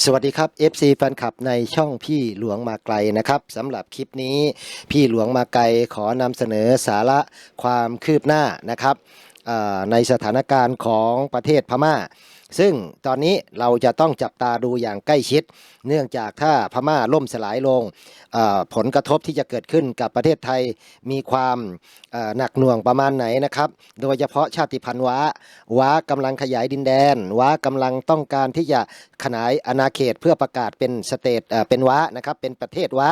สวัสดีครับ FC แฟนคลับในช่องพี่หลวงมาไกลนะครับสำหรับคลิปนี้พี่หลวงมาไกลขอนำเสนอสาระความคืบหน้านะครับในสถานการณ์ของประเทศพม่า ซึ่งตอนนี้เราจะต้องจับตาดูอย่างใกล้ชิด เนื่องจากถ้าพม่าล่มสลายลง ผลกระทบที่จะเกิดขึ้นกับประเทศไทยมีความหนักหน่วงประมาณไหนนะครับ โดยเฉพาะชาติพันธุ์ว้า ว้ากำลังขยายดินแดน ว้ากำลังต้องการที่จะขนายอาณาเขตเพื่อประกาศเป็นสเตทเป็นว้านะครับเป็นประเทศว้า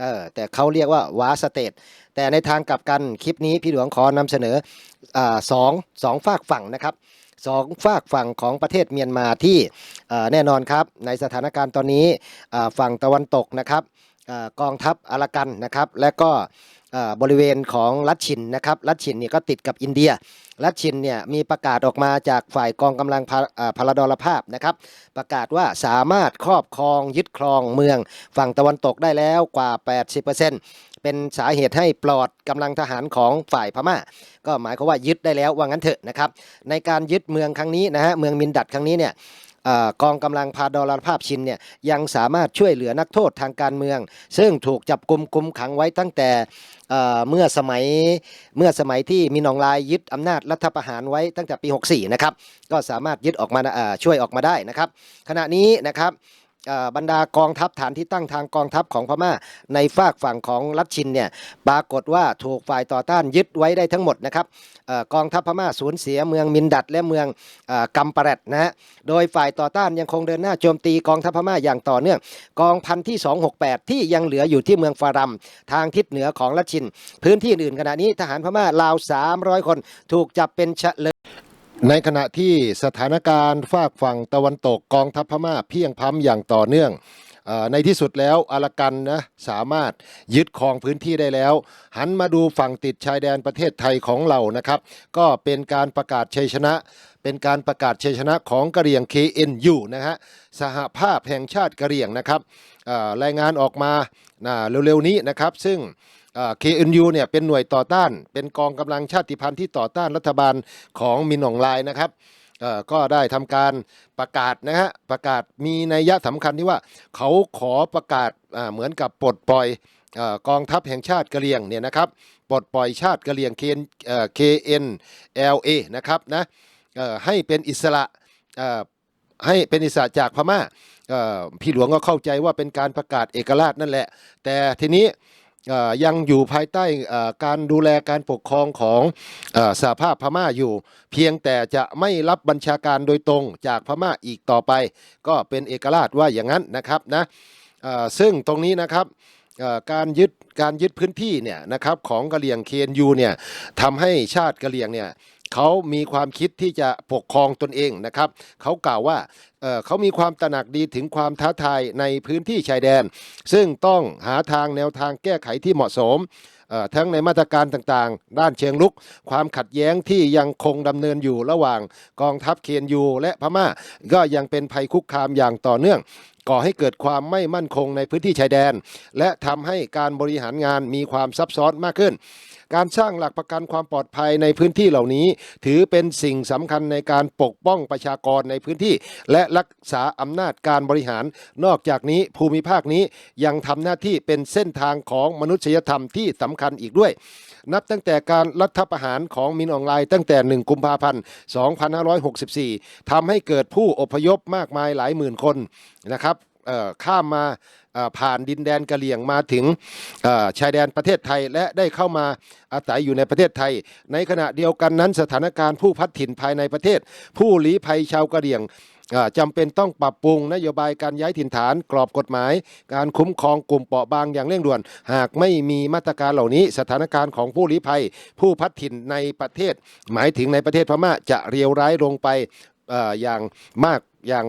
เออแต่เขาเรียกว่าว้าสเตทแต่ในทางกลับกันคลิปนี้พี่หลวงขอนำเสนออสองสองฝากฝั่งนะครับ สองฝากฝั่งของประเทศเมียนมาที่แน่นอนครับในสถานการณ์ตอนนี้ฝั่งตะวันตกนะครับอกองทัพอารากันนะครับ และก็บริเวณของรัฐชินนะครับรัฐชินเนี่ยก็ติดกับอินเดียรัชชินเนี่ยมีประกาศออกมาจากฝ่ายกองกำลังพาอ่าพลดรภาพนะครับ ประกาศว่าสามารถครอบครองยึดครองเมืองฝั่งตะวันตกได้แล้วกว่า 80%เเป็นสาเหตุให้ปลอดกำลังทหารของฝ่ายพม่า ก็หมายความว่ายึดได้แล้วว่างั้นเถอะนะครับ ในการยึดเมืองครั้งนี้นะฮะเมืองมินดัดครั้งนี้เนี่ยอกองกำลังพาดอลภาพชินเนี่ยยังสามารถช่วยเหลือนักโทษทางการเมือง ซึ่งถูกจับกลุมคุมขังไว้ตั้งแต่เมื่อสมัยเมื่อสมัยที่มีนองลายยึดอำนาจรัฐประหารไว้ตั้งแต่ปี 64 นะครับ ก็สามารถยึดออกมาช่วยออกมาได้นะครับ ขณะนี้นะครับ บรรดากองทัพฐานที่ตั้งทางกองทัพของพม่า ในฝากฝั่งของรัฐชินเนี่ยปรากฏว่าถูกฝ่ายต่อต้านยึดไว้ได้ทั้งหมดนะครับอกองทัพพม่าสูญเสียเมืองมินดัดและเมืองอกัมปะแรดนะฮะโดยฝ่ายต่อต้านยังคงเดินหน้าโจมตีกองทัพพม่าอย่างต่อเนื่องกองพันที่ 268 ที่ยังเหลืออยู่ที่เมืองฟารัม ทางทิศเหนือของรัชชิน พื้นที่อื่นขณะนี้ทหารพม่าราว 300 คนถูกจับเป็นเฉล ในขณะที่สถานการณ์ฝากฝั่งตะวันตกกองทัพพม่าเพียงพ้ำอย่างต่อเนื่องในที่สุดแล้วอารากันนะสามารถยึดครองพื้นที่ได้แล้ว หันมาดูฝั่งติดชายแดนประเทศไทยของเรานะครับ ก็เป็นการประกาศชัยชนะ เป็นการประกาศชัยชนะของกะเหรี่ยง KNU นะฮะสหภาพแห่งชาติกะเหรี่ยงนะครับรายงานออกมาเร็วๆนี้นะครับ ซึ่ง KNU เนี่ยเป็นหน่วยต่อต้าน เป็นกองกำลังชาติพันธุ์ที่ต่อต้านรัฐบาลของมินอองไลน์นะครับก็ได้ทำการประกาศนะฮะประกาศมีนัยยะสำคัญที่ว่าเขาขอประกาศเหมือนกับปลดปล่อยกองทัพแห่งชาติกะเหรี่ยงเนี่ยนะครับปลดปล่อยชาติกะเหรี่ยง K-N-L-A นะครับนะให้เป็นอิสระให้เป็นอิสระจากพม่าพี่หลวงก็เข้าใจว่าเป็นการประกาศเอกราชนั่นแหละ แต่ทีนี้ ยังอยู่ภายใต้การดูแลการปกครองของอสหภาพพม่าอยู่ เพียงแต่จะไม่รับบัญชาการโดยตรงจากพม่าอีกต่อไป ก็เป็นเอกราชว่าอย่างนั้นนะครับนะซึ่งตรงนี้นะครับการยึดการยึดพื้นที่เนี่ยนะครับของกะเหรี่ยงเคนยูเนี่ยทำให้ชาติกะเหรี่ยงเนี่ย เขามีความคิดที่จะปกครองตนเองนะครับ เขากล่าวว่าเเขามีความตระหนักดีถึงความท้าทายในพื้นที่ชายแดน ซึ่งต้องหาทางแนวทางแก้ไขที่เหมาะสมทั้งในมาตรการต่างๆ ด้านเชิงลุก ความขัดแย้งที่ยังคงดำเนินอยู่ระหว่างกองทัพเคียนยูและพม่า ก็ยังเป็นภัยคุกคามอย่างต่อเนื่อง ก่อให้เกิดความไม่มั่นคงในพื้นที่ชายแดน และทำให้การบริหารงานมีความซับซ้อนมากขึ้น การสร้างหลักประกันความปลอดภัยในพื้นที่เหล่านี้ ถือเป็นสิ่งสำคัญในการปกป้องประชากรในพื้นที่ และรักษาอำนาจการบริหาร นอกจากนี้ภูมิภาคนี้ยังทำหน้าที่เป็นเส้นทางของมนุษยธรรมที่สำคัญอีกด้วย นับตั้งแต่การรัฐประหารของมินออนไลน์ตั้งแต่ 1 กุมภาพันธ์ 2564ทำให้เกิดผู้อพยพมากมายหลายหมื่นคนนะครับข้ามมา ผ่านดินแดนกะเหลี่ยงมาถึงชายแดนประเทศไทย และได้เข้ามาอาศัยอยู่ในประเทศไทย ในขณะเดียวกันนั้นสถานการณ์ผู้พัดถิ่นภายในประเทศ ผู้ลี้ภัยชาวกะเหรี่ยงอ่าจำเป็นต้องปรับปรุงนโยบายการย้ายถิ่นฐานกรอบกฎหมาย การคุ้มครองกลุ่มเปราะบางอย่างเร่งด่วน หากไม่มีมาตรการเหล่านี้ สถานการณ์ของผู้ลี้ภัย ผู้พัดถิ่นในประเทศ หมายถึงในประเทศพม่าจะเรียวร้ายลงไป อย่างมากอย่าง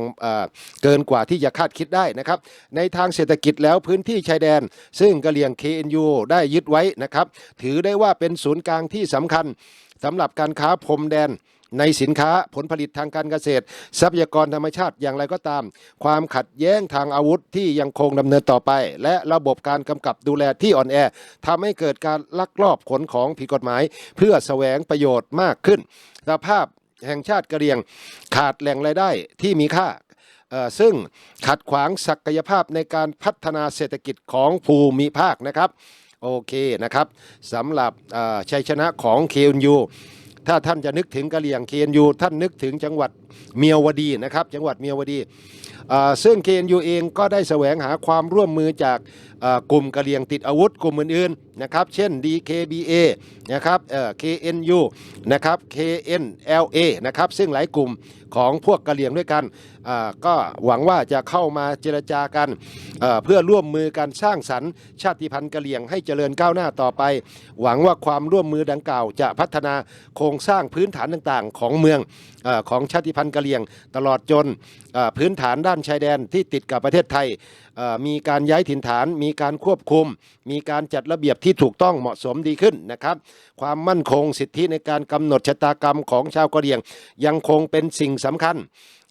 เกินกว่าที่จะคาดคิดได้นะครับ ในทางเศรษฐกิจแล้วพื้นที่ชายแดน ซึ่งกะเหรี่ยง KNU ได้ยึดไว้นะครับ ถือได้ว่าเป็นศูนย์กลางที่สำคัญสำหรับการค้าพรมแดนในสินค้าผลผลิตทางการเกษตร ทรัพยากรธรรมชาติอย่างไรก็ตาม ความขัดแย้งทางอาวุธที่ยังคงดำเนินต่อไป และระบบการกำกับดูแลที่อ่อนแอทำให้เกิดการลักลอบขนของผิดกฎหมาย เพื่อแสวงประโยชน์มากขึ้น สภาพ แห่งชาติกะเหรี่ยงขาดแหล่งรายได้ที่มีค่าซึ่งขัดขวางศักยภาพในการพัฒนาเศรษฐกิจของภูมิภาคนะครับโอเคนะครับสำหรับชัยชนะของ KNU ถ้าท่านจะนึกถึงกะเหรี่ยง KNU ท่านนึกถึงจังหวัดเมียวดีนะครับจังหวัดเมียวดีเอ่อซึ่ง KNU เองก็ได้แสวงหาความร่วมมือจาก กลุ่มกะเหรี่ยงติดอาวุธกลุ่มอื่นๆนะครับเช่น DKBA นะครับเอ่อ KNU นะครับ KNLA นะครับซึ่งหลายกลุ่มของพวกกะเหรี่ยงด้วยกัน ก็หวังว่าจะเข้ามาเจรจากันเเพื่อร่วมมือกันสร้างสรรค์ชาติพันธุ์กะเหรี่ยงให้เจริญก้าวหน้าต่อไป หวังว่าความร่วมมือดังกล่าว จะพัฒนาโครงสร้างพื้นฐานต่างๆ ของเมืองอของชาติพันธุ์กะเหรี่ยง ตลอดจนพื้นฐานด้านชายแดนที่ติดกับประเทศไทยมีการย้ายถิ่นฐานมีการควบคุม มีการจัดระเบียบที่ถูกต้องเหมาะสมดีขึ้นนะครับ ความมั่นคงสิทธิในการกำหนดชะตากรรมของชาวกะเหรี่ยง ยังคงเป็นสิ่งสำคัญ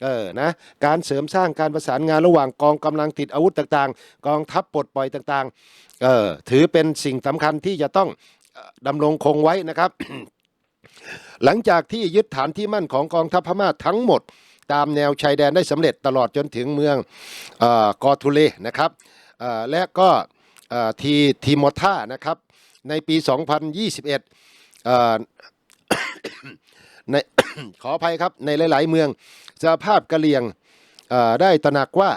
เออนะการเสริมสร้างการประสานงานระหว่างกองกำลังติดอาวุธต่างๆ กองทัพปลดปล่อยต่างๆเออถือเป็นสิ่งสำคัญที่จะต้องออดำรงคงไว้นะครับ หลังจากที่ยึดฐานที่มั่นของกองทัพพม่าทั้งหมด ตามแนวชายแดนได้สำเร็จตลอดจนถึงเมืองออกอทุเลนะครับ และก็ทีทีโมท่านะครับในปี 2021อในขออภัยครับในหลาย ๆ เมืองสภาพกะเหรี่ยงได้ตระหนักว่า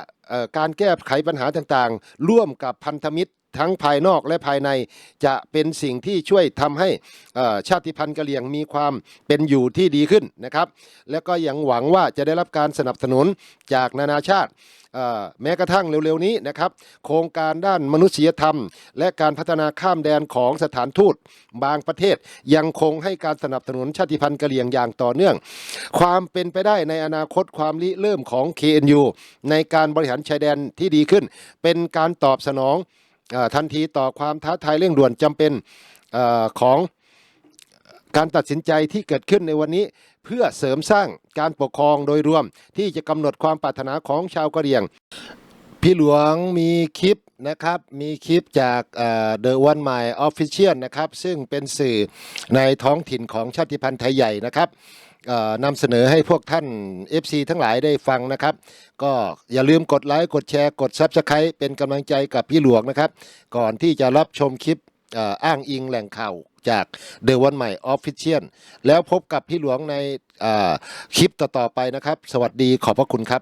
การแก้ไขปัญหาต่างๆ ร่วมกับพันธมิตรทั้งภายนอกและภายในจะเป็นสิ่งที่ช่วยทำให้ชาติพันธุ์กะเหรี่ยงมีความเป็นอยู่ที่ดีขึ้นนะครับ และก็ยังหวังว่าจะได้รับการสนับสนุนจากนานาชาติ แม้กระทั่งเร็วๆนี้นะครับ โครงการด้านมนุษยธรรม และการพัฒนาข้ามแดนของสถานทูตบางประเทศ ยังคงให้การสนับสนุนชาติพันธุ์กะเหรี่ยงอย่างต่อเนื่อง ความเป็นไปได้ในอนาคตความริเริ่มของ KNU ในการบริหารชายแดนที่ดีขึ้น เป็นการตอบสนองอทันทีต่อความท้าทายเร่งด่วนจำเป็นอของการตัดสินใจที่เกิดขึ้นในวันนี้ เพื่อเสริมสร้างการปกครองโดยรวม ที่จะกำหนดความปรารถนาของชาวกะเหรี่ยง พี่หลวงมีคลิปนะครับมีคลิปจากเอ่อ The One My Official นะครับซึ่งเป็นสื่อในท้องถิ่นของชาติพันธุ์ไทยใหญ่นะครับนำเสนอให้พวกท่าน FC ทั้งหลายได้ฟังนะครับ ก็อย่าลืมกดไลค์กดแชร์กด Subscribe เป็นกำลังใจกับพี่หลวงนะครับ ก่อนที่จะรับชมคลิปอ่ออ้างอิงแหล่งข่าว จาก The One My Official แล้วพบกับพี่หลวงในคลิปต่อๆไปนะครับ สวัสดีขอบพระคุณครับ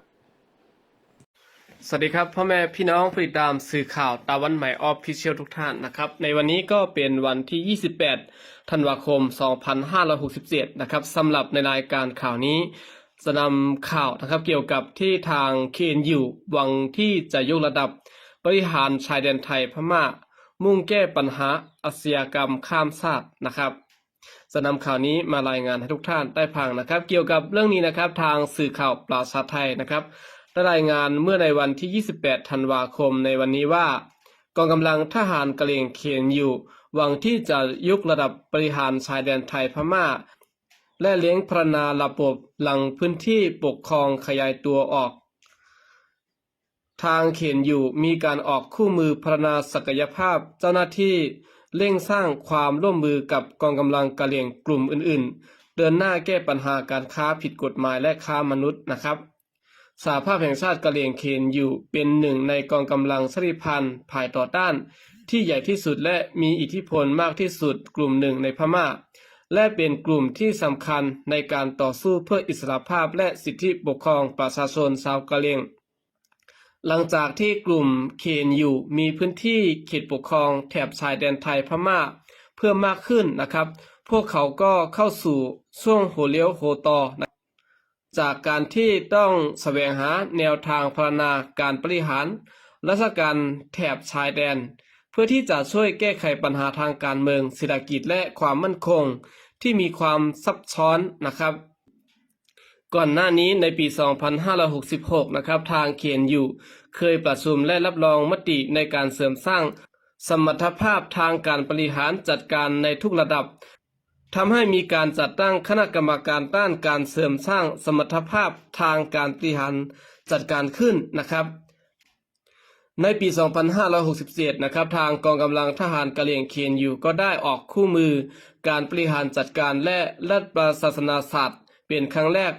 สวัสดีครับพ่อแม่พี่น้องผู้ติดตามสื่อข่าวตาวันใหม่ออฟฟิเชียลทุกท่านนะครับ ในวันนี้ก็เป็นวันที่ 28 ธันวาคม 2567 นะครับสำหรับในรายการข่าวนี้จะนำข่าวนะครับเกี่ยวกับที่ทาง KNU หวังที่จะยกระดับบริหารชายแดนไทยพม่า มุ่งแก้ปัญหาอาชญากรรมข้ามชาตินะครับจะนำข่าวนี้มารายงานให้ทุกท่านได้ฟังนะครับ เกี่ยวกับเรื่องนี้นะครับทางสื่อข่าวปราชาไทยนะครับได้รายงานเมื่อในวันที่ 28 ธันวาคมในวันนี้ว่ากองกำลังทหารกะเหรี่ยงเคียนอยู่ หวังที่จะยกระดับบริหารชายแดนไทยพม่า และเลี้ยงพรณนาระบบหลังพื้นที่ปกครองขยายตัวออก ทางเขียนอยู่มีการออกคู่มือพรณนาศักยภาพเจ้าหน้าที่เร่งสร้างความร่วมมือกับกองกำลังกะเหรี่ยงกลุ่มอื่นๆ เดินหน้าแก้ปัญหาการค้าผิดกฎหมายและค้ามนุษย์นะครับสหภาพแห่งชาติกะเหรี่ยงเคนอยู่เป็นหนึ่งในกองกำลังชาติพันธ์ภายต่อต้าน ที่ใหญ่ที่สุดและมีอิทธิพลมากที่สุดกลุ่มหนึ่งในพม่า และเป็นกลุ่มที่สำคัญในการต่อสู้เพื่ออิสรภาพและสิทธิปกครองประชาชนชาวกะเหรี่ยง หลังจากที่กลุ่มเคนอยู่มีพื้นที่เขตปกครองแถบชายแดนไทยพม่าเพิ่มมากขึ้นนะครับ พวกเขาก็เข้าสู่ช่วงโหเลี้ยวโหต่อนะจากการที่ต้องแสวงหาแนวทางพรณนาการบริหารราชการแถบชายแดน เพื่อที่จะช่วยแก้ไขปัญหาทางการเมืองเศรษฐกิจและความมั่นคงที่มีความซับซ้อนนะครับ ก่อนหน้านี้ในปี 2566 นะครับ ทางเขียนอยู่เคยประชุมและรับรองมติในการเสริมสร้าง สมรรถภาพทางการบริหารจัดการในทุกระดับทำให้มีการจัดตั้งคณะกรรมการต้านการเสริมสร้างสมรรถภาพทางการบริหารจัดการขึ้นนะครับในปี 2567 นะครับ ทางกองกำลังทหารกะเหรี่ยงเคียนอยู่ก็ได้ออกคู่มือ การบริหารจัดการและรัฐประศาสนาศาสตร์ เป็นครั้งแรก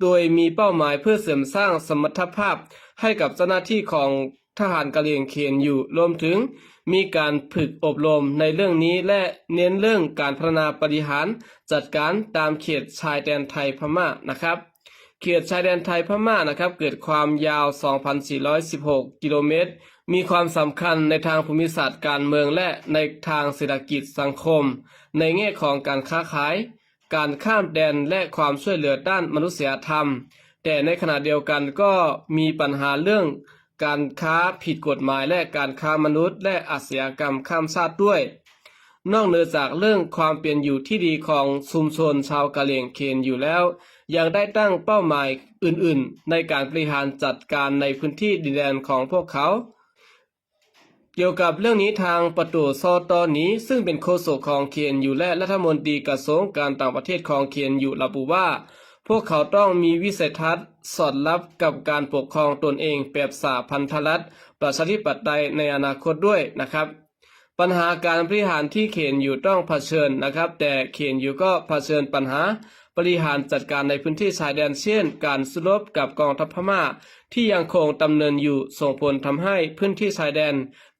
โดยมีเป้าหมายเพื่อเสริมสร้างสมรรถภาพให้กับเจ้าหน้าที่ของทหารกะเหรี่ยงเคนอยู่รวมถึงมีการฝึกอบรมในเรื่องนี้และเน้นเรื่องการพัฒนาบริหาร จัดการตามเขตชายแดนไทยพม่านะครับ เขตชายแดนไทยพม่านะครับ เกิดความยาว 2,416 กิโลเมตร มีความสำคัญในทางภูมิศาสตร์การเมืองและในทางเศรษฐกิจสังคม ในแง่ของการค้าขาย การข้ามแดนและความช่วยเหลือด้านมนุษยธรรม แต่ในขณะเดียวกันก็มีปัญหาเรื่อง การค้าผิดกฎหมายและการค้ามนุษย์ และอาชญากรรมข้ามชาติด้วย นอกเหนือจากเรื่องความเปลี่ยนอยู่ที่ดีของชุมชนชาวกะเหรี่ยงเคนอยู่แล้ว ยังได้ตั้งเป้าหมายอื่นๆ ในการบริหารจัดการในพื้นที่ดินแดนของพวกเขา เกี่ยวกับเรื่องนี้ทางประตูซอตอนนี้ ซึ่งเป็นโฆษกของเคียนอยู่และรัฐมนตรีกระทรวงการต่างประเทศของเคียนอยู่ระบุว่า พวกเขาต้องมีวิสัยทัศน์สอดรับกับการปกครองตนเองแบบสาพันธรัฐประชาธิปไตยในอนาคตด้วยนะครับ ปัญหาการบริหารที่เขนอยู่ต้องเผชิญนะครับ แต่เขนอยู่ก็เผชิญปัญหาบริหารจัดการในพื้นที่ชายแดนเช่น การสู้รบกับกองทัพพม่า ที่ยังคงดำเนินอยู่ส่งผลทำให้พื้นที่ชายแดน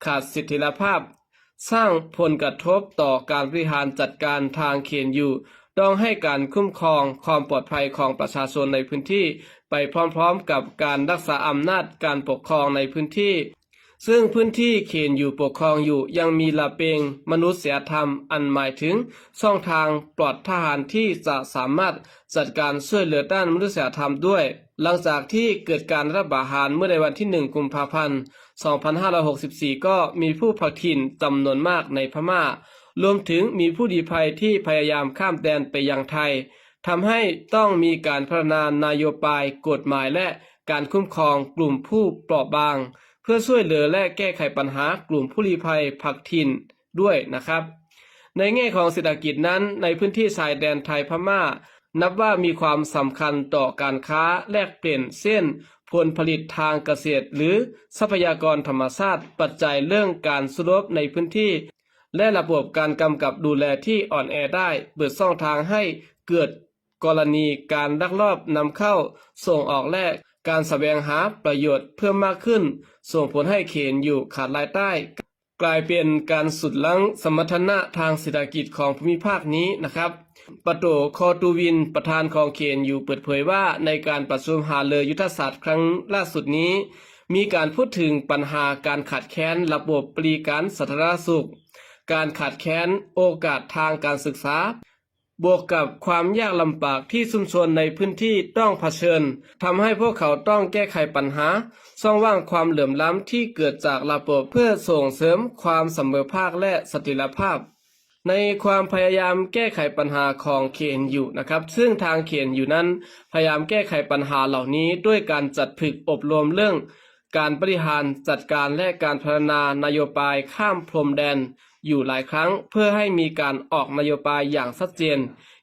ขาดเสถิภาพ สร้างผลกระทบต่อการบริหารจัดการทางเขียนอยู่ต้องให้การคุ้มครองความปลอดภัยของประชาชนในพื้นที่ ไปพร้อมๆกับการรักษาอำนาจการปกครองในพื้นที่ ซึ่งพื้นที่เขนอยู่ปกครองอยู่ยังมีละเปงมนุษยธรรมอันหมายถึง ช่องทางปลอดทหารที่จะสามารถจัดการช่วยเหลือด้านมนุษยธรรมด้วย หลังจากที่เกิดการรัฐประหารเมื่อในวันที่ 1 กุมภาพันธ์ 2564 ก็มีผู้พลัดถิ่นจำนวนมากในพม่า รวมถึงมีผู้ดีภัยที่พยายามข้ามแดนไปยังไทยทำให้ต้องมีการพัฒนานโยบายกฎหมายและการคุ้มครองกลุ่มผู้เปราะบาง เพื่อช่วยเหลือและแก้ไขปัญหากลุ่มผู้ลี้ภัยผักถิ่นด้วยนะครับ ในแง่ของเศรษฐกิจนั้นในพื้นที่ชายแดนไทยพม่า นับว่ามีความสำคัญต่อการค้าแลกเปลี่ยนเส้น ผลผลิตทางเกษตร หรือทรัพยากรธรรมชาติ ปัจจัยเรื่องการสุรบในพื้นที่ และระบบการกำกับดูแลที่อ่อนแอได้ เปิดช่องทางให้เกิดกรณีการลักลอบนำเข้า ส่งออกและการแสวงหาประโยชน์เพิ่มมากขึ้น ส่งผลให้เขนอยู่ขาดรายได้ กลายเป็นการสุดลังสมรรถนะทางเศรษฐกิจของภูมิภาคนี้นะครับ ปโตคอตูวิน ประธานของเคนอยู่เปิดเผยว่าในการประชุมหาเลยยุทธศาสตร์ครั้งล่าสุดนี้ มีการพูดถึงปัญหาการขาดแคลนระบบบริการสาธารณสุข การขาดแคลนโอกาสทางการศึกษา บวกกับความยากลำบากที่ชุมชนในพื้นที่ต้องเผชิญทำให้พวกเขาต้องแก้ไขปัญหาช่องว่างความเหลื่อมล้ำที่เกิดจากระบบเพื่อส่งเสริมความเสมอภาคและสถิรภาพ ในความพยายามแก้ไขปัญหาของเคนอยู่นะครับ ซึ่งทางเคนอยู่นั้นพยายามแก้ไขปัญหาเหล่านี้ด้วยการจัดฝึกอบรมเรื่อง การบริหารจัดการและการพัฒนานโยบายข้ามพรมแดน อยู่หลายครั้งเพื่อให้มีการออกนโยบายอย่างชัดเจน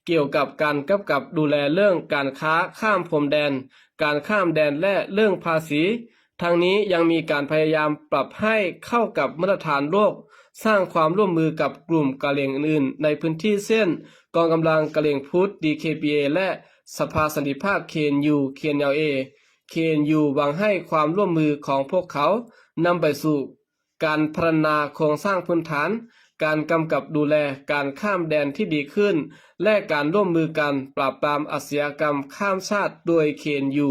เกี่ยวกับการกำกับดูแลเรื่องการค้าข้ามพรมแดน การข้ามแดนและเรื่องภาษีทางนี้ยังมีการพยายามปรับให้เข้ากับมาตรฐานโลก สร้างความร่วมมือกับกลุ่มกะเหรี่ยงอื่นๆในพื้นที่เช่น กองกำลังกะเหรี่ยงพุทธ DKPA และสภาสันติภาพ KNU KNLA KNU หวังให้ความร่วมมือของพวกเขานำไปสู่การพัฒนาโครงสร้างพื้นฐาน การกำกับดูแลการข้ามแดนที่ดีขึ้น และการร่วมมือกันปราบปรามอาชญากรรมข้ามชาติโดยเคนยู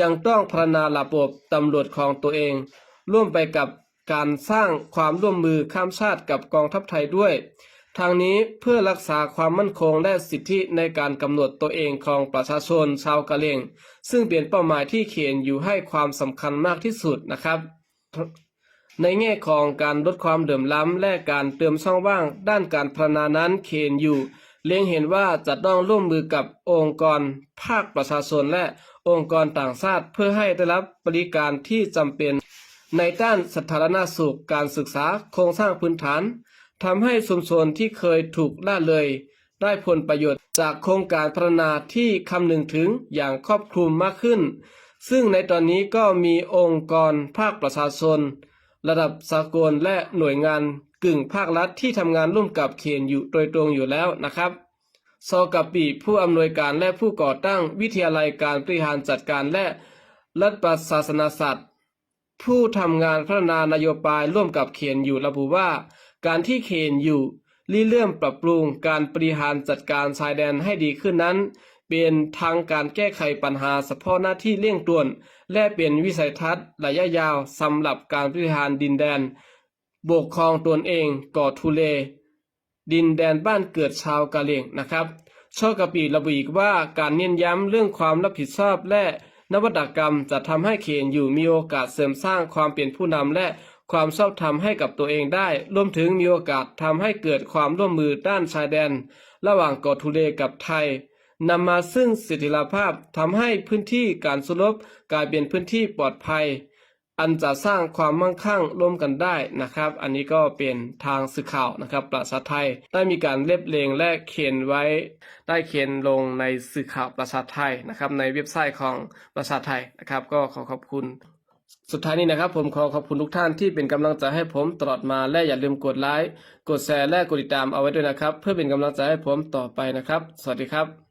ยังต้องพัฒนาระบบตำรวจของตัวเอง ร่วมไปกับ การสร้างความร่วมมือข้ามชาติกับกองทัพไทยด้วย ทางนี้เพื่อรักษาความมั่นคงและสิทธิในการกำหนดตัวเองของประชาชนชาวกะเหรี่ยง ซึ่งเป็นเป้าหมายที่เคนอยู่ให้ความสำคัญมากที่สุดนะครับ ในแง่ของการลดความเดือมล้ำและการเติมช่องว่าง ด้านการพันานั้นเคนอยู่เล็งเห็นว่าจะต้องร่วมมือกับองค์กรภาคประชาชนและองค์กรต่างชาติเพื่อให้ได้รับบริการที่จำเป็น ในด้านสาธารณสุขการศึกษาโครงสร้างพื้นฐานทำให้ชุมชนที่เคยถูกล่าเลย ได้ผลประโยชน์จากโครงการพัฒนาที่คำนึงถึงอย่างครอบคลุมมากขึ้น ซึ่งในตอนนี้ก็มีองค์กรภาคประชาชน ระดับสากลและหน่วยงานกึ่งภาครัฐที่ทำงานร่วมกับเคนอยู่โดยตรงอยู่แล้วนะครับซอกับปีผู้อำนวยการและผู้ก่อตั้งวิทยาลัยการบริหารจัดการและรัฐประศาสนศาสตร์ ผู้ทำงานพัฒนานโยบายร่วมกับเขียนอยู่ระบุว่า การที่เขียนอยู่ริเริ่มปรับปรุงการบริหารจัดการชายแดนให้ดีขึ้นนั้น เป็นทางการแก้ไขปัญหาเฉพาะหน้าที่เร่งด่วน และเป็นวิสัยทัศน์ระยะยาวสำหรับการบริหารดินแดนปกครองตนเองก่อทุเล ดินแดนบ้านเกิดชาวกะเหรี่ยงนะครับช่อกะปีระบุอีกว่าการเน้นย้ำเรื่องความรับผิดชอบและ นวัตกรรมจะทำให้เขนอยู่มีโอกาสเสริมสร้างความเป็นผู้นำและความชอบธรรมให้กับตัวเองได้ รวมถึงมีโอกาสทำให้เกิดความร่วมมือด้านชายแดน ระหว่างเกาะทุเลกับไทยนำมาซึ่งสิทธิภาพทำให้พื้นที่การสุรบกลายเป็นพื้นที่ปลอดภัย อันจะสร้างความมั่งคั่งร่วมกันได้นะครับ อันนี้ก็เป็นทางสื่อข่าวนะครับประชาไทยได้มีการเล็บเลงและเขียนไว้ได้เขียนลงในสื่อข่าวประชาไทยนะครับในเว็บไซต์ของประชาไทยนะครับก็ขอขอบคุณสุดท้ายนี้นะครับผมขอขอบคุณทุกท่านที่เป็นกำลังใจให้ผมตลอดมาและอย่าลืมกดไลค์กดแชร์และกดติดตามเอาไว้ด้วยนะครับ เพื่อเป็นกำลังใจให้ผมต่อไปนะครับ สวัสดีครับ